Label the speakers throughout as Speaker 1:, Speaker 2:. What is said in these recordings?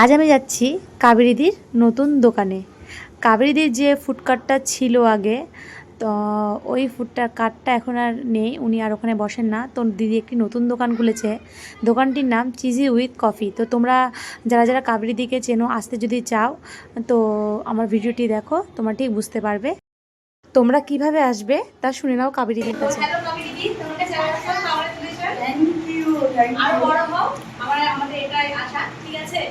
Speaker 1: আজ আমি যাচ্ছি কাবেরিদির নতুন দোকানে। কাবেরিদির যে ফুড কার্টটা ছিল আগে তো ওই ফুডটা কার্টটা এখন আর নেই উনি আর ওখানে বসেন না। তো দিদি একটি নতুন দোকান খুলেছে। দোকানটির নাম চিজি উইথ কফি তো তোমরা যারা যারা কাবেরিদিকে চেনো আসতে যদি চাও তো আমার ভিডিওটি দেখো তোমরা ঠিক বুঝতে পারবে। তোমরা কীভাবে আসবে তা শুনে নাও কাবেরিদির কাছে।
Speaker 2: হ্যালো কমিটি তোমাকে চ্যানেল খাবার তুলেছেন
Speaker 3: থ্যাংক ইউ থ্যাংক
Speaker 2: আরও
Speaker 3: ইউ
Speaker 2: বড় হও আমার আমাদের এটাই আশা ঠিক আছে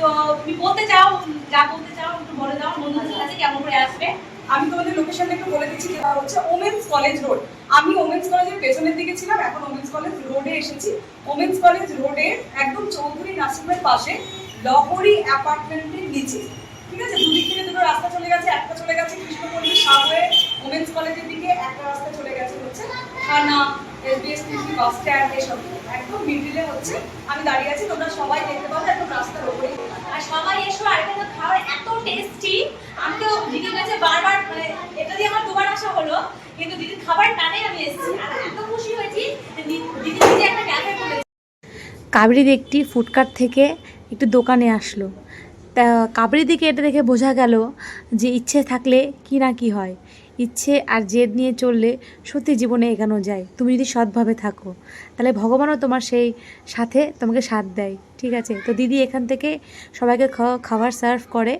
Speaker 2: তো তুমি বলতে চাও যা বলতে চাও একটু বলে দাও বন্ধুদের কাছে কেমন করে আসবে
Speaker 3: আমি তোমাদের লোকেশনটা একটু বলে দিচ্ছি, যেটা হচ্ছে ওমেন্স কলেজ রোড আমি ওমেন্স কলেজের পেছনের দিকে ছিলাম, এখন ওমেন্স কলেজ রোডে এসেছি। ওমেন্স কলেজ রোডে একদম চৌধুরী নার্সিংহোমের পাশে লহরি অ্যাপার্টমেন্টের নিচে। ঠিক আছে? দুদিক থেকে দুটো রাস্তা চলে গেছে, একটা চলে গেছে কৃষ্ণপল্লী সাবওয়ে ওমেন্স কলেজের দিকে, একটা রাস্তা চলে গেছে হচ্ছে থানা এসবিএস বাস স্ট্যান্ড এসব। একদম মিডিলে হচ্ছে। আমি দাঁড়িয়ে আছি, তোমরা সবাই দেখতে পাবে একদম রাস্তার ওপরেই।
Speaker 2: আর সবাই এসো, আর তো খাবার এত টেস্টি আমি তো দিদির কাছে বারবার মানে এটা দিয়ে আমার দুবার আসা হলো কিন্তু দিদির খাবার টানে আমি এসেছি। এত খুশি হয়েছি দিদি একটা ক্যাফে
Speaker 1: একটি ফুডকার্ট থেকে একটু দোকানে আসলো। তা কাবড়ি কাবেরিদিকে এটা দেখে বোঝা গেল যে ইচ্ছে থাকলে কি না কি হয়। ইচ্ছে আর জেদ নিয়ে চললে সত্যি জীবনে এগানো যায়। তুমি যদি সৎভাবে থাকো, তাহলে ভগবানও তোমার সেই সাথে তোমাকে সাথ দেয়। ঠিক আছে? তো দিদি এখান থেকে সবাইকে খাবার সার্ভ করে।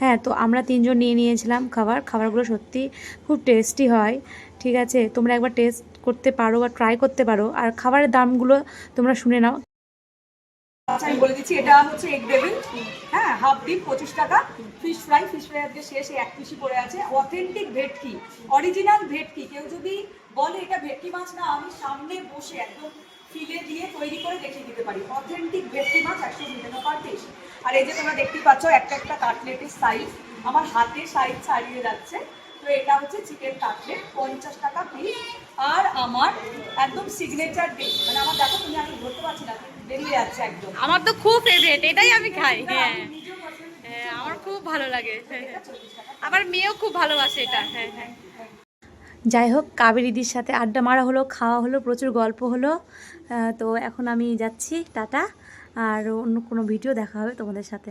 Speaker 1: হ্যাঁ তো আমরা তিনজন নিয়ে নিয়েছিলাম খাবার। খাবারগুলো সত্যি খুব টেস্টি হয়। ঠিক আছে? তোমরা একবার টেস্ট করতে পারো বা ট্রাই করতে পারো। আর খাবারের দামগুলো তোমরা শুনে নাও।
Speaker 3: আচ্ছা আমি বলে দিচ্ছি, এটা হচ্ছে এগ ডেভিল হ্যাঁ হাফ ডিপ পঁচিশ টাকা। ফিশ ফ্রাই ফিশ ফ্রাই আজকে শেষ এক পিসি পড়ে আছে। অথেন্টিক ভেটকি অরিজিনাল ভেটকি। কেউ যদি বলে এটা ভেটকি মাছ না, আমি সামনে বসে একদম ফিলে দিয়ে তৈরি করে দেখিয়ে দিতে পারি। অথেন্টিক ভেটকি মাছ একশো মিটার পার পিস আর এই যে তোমরা দেখতেই পাচ্ছ, একটা একটা কাটলেটের সাইজ আমার হাতে সাইজ ছাড়িয়ে যাচ্ছে। তো এটা হচ্ছে চিকেন কাটলেট পঞ্চাশ টাকা পিস আর আমার একদম সিগনেচার ডিশ মানে আমার দেখো তুমি আমি ধরতে পারছি না বেরিয়ে যাচ্ছে একদম।
Speaker 1: আমার তো খুব ফেভারিট এটাই আমি খাই হ্যাঁ। হ্যাঁ আমার খুব ভালো লাগে হ্যাঁ হ্যাঁ। আমার মেয়েও খুব ভালোবাসে এটা হ্যাঁ হ্যাঁ। যাই হোক কাবেরিদির সাথে আড্ডা মারা হলো খাওয়া হলো প্রচুর গল্প হলো। তো এখন আমি যাচ্ছি টাটা। আর অন্য কোনো ভিডিও দেখা হবে তোমাদের সাথে।